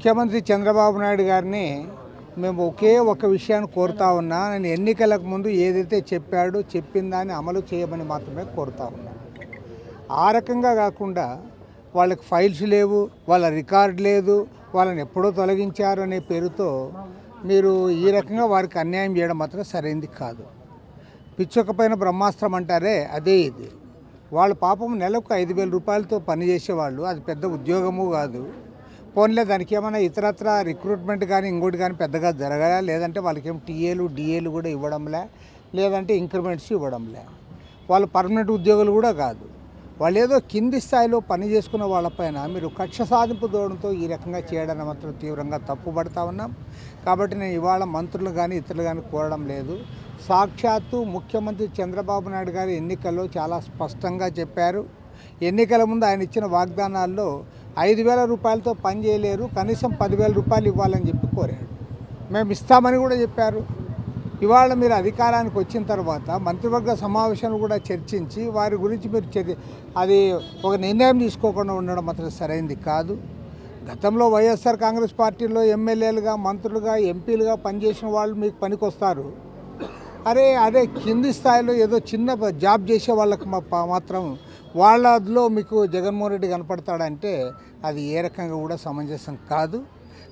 ముఖ్యమంత్రి చంద్రబాబు నాయుడు గారిని మేము ఒకే ఒక విషయాన్ని కోరుతా ఉన్నా నేను ఎన్నికలకు ముందు ఏదైతే చెప్పాడో చెప్పిన దాన్ని అమలు చేయమని మాత్రమే కోరుతా ఉన్నా. ఆ రకంగా కాకుండా వాళ్ళకి ఫైల్స్ లేవు వాళ్ళ రికార్డ్ లేదు వాళ్ళని ఎప్పుడో తొలగించారు అనే పేరుతో మీరు ఈ రకంగా వారికి అన్యాయం చేయడం మాత్రం సరైంది కాదు. పిచ్చొక పైన బ్రహ్మాస్త్రం అంటారే అదే ఇది. వాళ్ళ పాపం నెలకు ఐదు వేల రూపాయలతో పనిచేసేవాళ్ళు అది పెద్ద ఉద్యోగము కాదు. పోన్లే దానికి ఏమైనా ఇతరత్ర రిక్రూట్మెంట్ కానీ ఇంకోటి కానీ పెద్దగా జరగలే? లేదంటే వాళ్ళకి ఏం టీఏలు డిఏలు కూడా ఇవ్వడంలే? లేదంటే ఇంక్రిమెంట్స్ ఇవ్వడంలే? వాళ్ళు పర్మనెంట్ ఉద్యోగులు కూడా కాదు. వాళ్ళు ఏదో కింది స్థాయిలో పని చేసుకున్న వాళ్ళపైన మీరు కక్ష సాధింపు దూడంతో ఈ రకంగా చేయడాన్ని మాత్రం తీవ్రంగా తప్పుపడతా ఉన్నాం. కాబట్టి నేను ఇవాళ మంత్రులు కానీ ఇతరులు కానీ కోరడం లేదు. సాక్షాత్తు ముఖ్యమంత్రి చంద్రబాబు నాయుడు గారు ఎన్నికల్లో చాలా స్పష్టంగా చెప్పారు. ఎన్నికల ముందు ఆయన ఇచ్చిన వాగ్దానాల్లో ఐదు వేల రూపాయలతో పని చేయలేరు కనీసం పదివేల రూపాయలు ఇవ్వాలని చెప్పి కోరాడు మేము ఇస్తామని కూడా చెప్పారు. ఇవాళ మీరు అధికారానికి వచ్చిన తర్వాత మంత్రివర్గ సమావేశం కూడా చర్చించి వారి గురించి మీరు చర్య అది ఒక నిర్ణయం తీసుకోకుండా ఉండడం మాత్రం సరైంది కాదు. గతంలో వైఎస్ఆర్ కాంగ్రెస్ పార్టీలో ఎమ్మెల్యేలుగా మంత్రులుగా ఎంపీలుగా పనిచేసిన వాళ్ళు మీకు పనికొస్తారు. అరే అదే కింది స్థాయిలో ఏదో చిన్న జాబ్ చేసే వాళ్ళకి మా- మాత్రం వాళ్ళలో మీకు జగన్మోహన్ రెడ్డి కనపడతాడంటే అది ఏ రకంగా కూడా సమంజసం కాదు.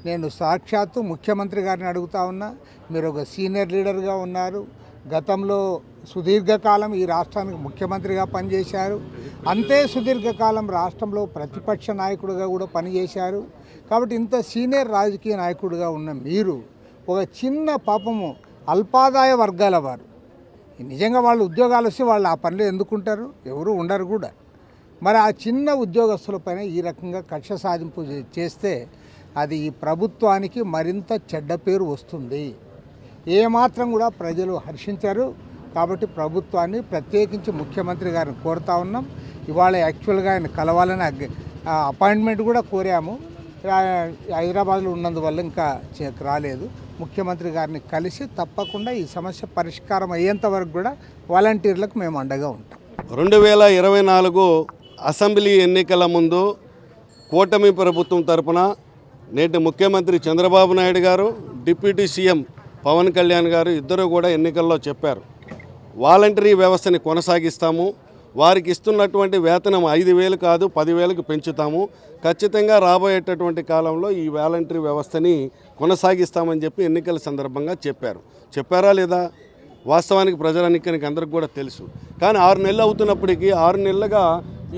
నేను సాక్షాత్తు ముఖ్యమంత్రి గారిని అడుగుతా ఉన్నా మీరు ఒక సీనియర్ లీడర్గా ఉన్నారు. గతంలో సుదీర్ఘకాలం ఈ రాష్ట్రానికి ముఖ్యమంత్రిగా పనిచేశారు. అంతే సుదీర్ఘకాలం రాష్ట్రంలో ప్రతిపక్ష నాయకుడిగా కూడా పనిచేశారు. కాబట్టి ఇంత సీనియర్ రాజకీయ నాయకుడిగా ఉన్న మీరు ఒక చిన్న పాపము అల్పాదాయ వర్గాల వారు. నిజంగా వాళ్ళు ఉద్యోగాలు వస్తే వాళ్ళు ఆ పనిలో ఎందుకుంటారు? ఎవరు ఉండరు కూడా. మరి ఆ చిన్న ఉద్యోగస్తులపైన ఈ రకంగా కక్ష సాధింపు చేస్తే అది ఈ ప్రభుత్వానికి మరింత చెడ్డ పేరు వస్తుంది. ఏమాత్రం కూడా ప్రజలు హర్షించారు. కాబట్టి ప్రభుత్వాన్ని ప్రత్యేకించి ముఖ్యమంత్రి గారిని కోరుతా ఉన్నాం. ఇవాళ యాక్చువల్గా ఆయన కలవాలని అపాయింట్మెంట్ కూడా కోరాము. హైదరాబాద్లో ఉన్నందువల్ల ఇంకా చే- రాలేదు. ముఖ్యమంత్రి గారిని కలిసి తప్పకుండా ఈ సమస్య పరిష్కారం అయ్యేంత వరకు కూడా వాలంటీర్లకు మేము అండగా ఉంటాం. రెండు వేల ఇరవై నాలుగు అసెంబ్లీ ఎన్నికల ముందు కూటమి ప్రభుత్వం తరపున నేటి ముఖ్యమంత్రి చంద్రబాబు నాయుడు గారు డిప్యూటీ సీఎం పవన్ కళ్యాణ్ గారు ఇద్దరు కూడా ఎన్నికల్లో చెప్పారు. వాలంటరీ వ్యవస్థని కొనసాగిస్తాము. వారికి ఇస్తున్నటువంటి వేతనం ఐదు వేలు కాదు పదివేలకు పెంచుతాము. ఖచ్చితంగా రాబోయేటటువంటి కాలంలో ఈ వాలంటరీ వ్యవస్థని కొనసాగిస్తామని చెప్పి ఎన్నికల సందర్భంగా చెప్పారు. చెప్పారా లేదా? వాస్తవానికి ప్రజానికానికి అందరికి కూడా తెలుసు. కానీ ఆరు నెలలు అవుతున్నప్పటికీ ఆరు నెలలుగా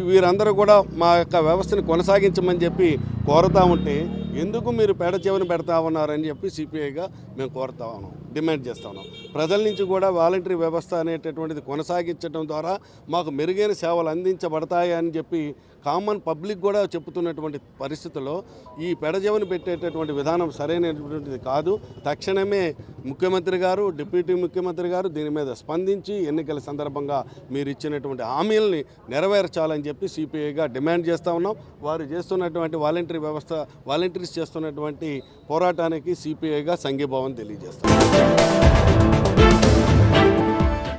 వీరందరూ కూడా మా యొక్క వ్యవస్థని కొనసాగించమని చెప్పి కోరుతా ఉంటే ఎందుకు మీరు పేడ చెవిని పెడతా ఉన్నారని చెప్పి సిపిఐగా మేము కోరుతా ఉన్నాం డిమాండ్ చేస్తా ఉన్నాం. ప్రజల నుంచి కూడా వాలంటరీ వ్యవస్థ అనేటటువంటిది కొనసాగించడం ద్వారా మాకు మెరుగైన సేవలు అందించబడతాయి అని చెప్పి కామన్ పబ్లిక్ కూడా చెప్తున్నటువంటి పరిస్థితుల్లో ఈ పెడజవని పెట్టేటటువంటి విధానం సరైనటువంటిది కాదు. తక్షణమే ముఖ్యమంత్రి గారు డిప్యూటీ ముఖ్యమంత్రి గారు దీని మీద స్పందించి ఎన్నికల సందర్భంగా మీరు ఇచ్చినటువంటి హామీలని నెరవేర్చాలని చెప్పి సిపిఐగా డిమాండ్ చేస్తూ ఉన్నాం. వారు చేస్తున్నటువంటి వాలంటరీ వ్యవస్థ వాలంటరీ చేస్తున్నటువంటి పోరాటానికి సిపిఐగా సంఘీభావం తెలియజేస్తాం